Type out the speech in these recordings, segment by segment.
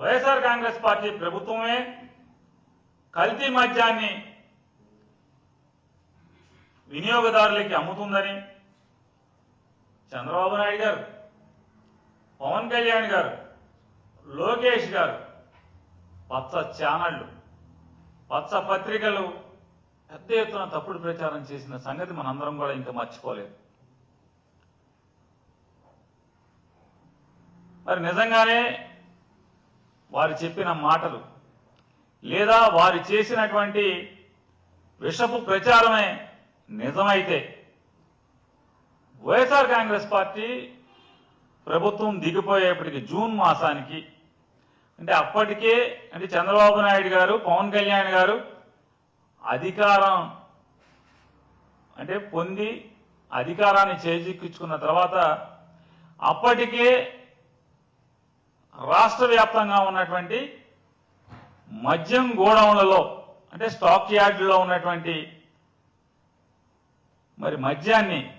YSR Congress party ప్రభుత్వమే కల్తీ మద్యాన్ని వినియోగదారులకి అమ్ముతుందని చంద్రబాబు నాయుడు గారు పవన్ కళ్యాణ్ గారు లోకేష్ గారు పచ్చ ఛానళ్ళు పచ్చ పత్రికలు పెద్ద ఎత్తున తప్పుడు ప్రచారం చేసిన సంగతి మనందరం కూడా ఇంకా మర్చిపోలేదు. మరి నిజంగానే వారు చెప్పిన మాటలు. లేదా వారు చేసినటువంటి విషపు ప్రచారమే నిజమైతే వైఎస్ఆర్ కాంగ్రెస్ పార్టీ ప్రభుత్వం దిగిపోయేప్పటికి జూన్ మాసానికి అంటే అప్పటికే అంటే చంద్రబాబు నాయుడు గారు పవన్ కళ్యాణ్ గారు అధికారం అంటే పొంది అధికారాన్ని చేజిక్కించుకున్న తర్వాత అప్పటికే రాష్ట్ర వ్యాప్తంగా ఉన్నటువంటి మద్యం గోడౌన్లలో అంటే స్టాక్ యార్డులో ఉన్నటువంటి మరి మద్యాన్ని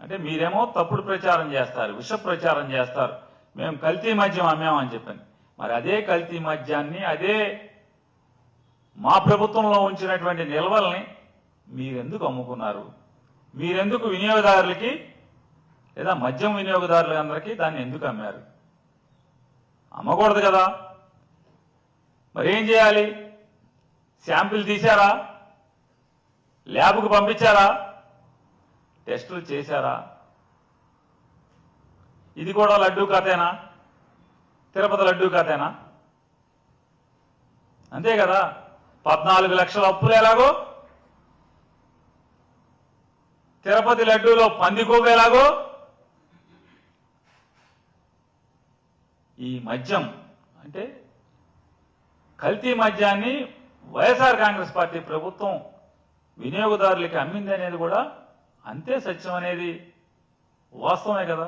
అంటే మీరేమో తప్పుడు ప్రచారం చేస్తారు విష ప్రచారం చేస్తారు. మేము కల్తీ మద్యం అమ్మామని చెప్పండి. మరి అదే కల్తీ మద్యాన్ని అదే మా ప్రభుత్వంలో ఉంచినటువంటి నిల్వల్ని మీరెందుకు అమ్ముకున్నారు? మీరెందుకు వినియోగదారులకి లేదా మద్యం వినియోగదారులందరికీ దాన్ని ఎందుకు అమ్మారు? అమ్మకూడదు కదా. మరి ఏం చేయాలి? శాంపిల్ తీశారా? ల్యాబ్కు పంపించారా? టెస్టులు చేశారా? ఇది కూడా లడ్డూ కథేనా తిరుపతి లడ్డూ కథేనా అంతే కదా. పద్నాలుగు లక్షల అప్పులు ఎలాగో? తిరుపతి లడ్డూలో పంది కొవ్వు ఎలాగో? ఈ మద్యం అంటే కల్తీ మద్యాన్ని వైఎస్ఆర్ కాంగ్రెస్ పార్టీ ప్రభుత్వం వినియోగదారులకి అమ్మింది అనేది కూడా అంతే సత్యం అనేది వాస్తవమే కదా?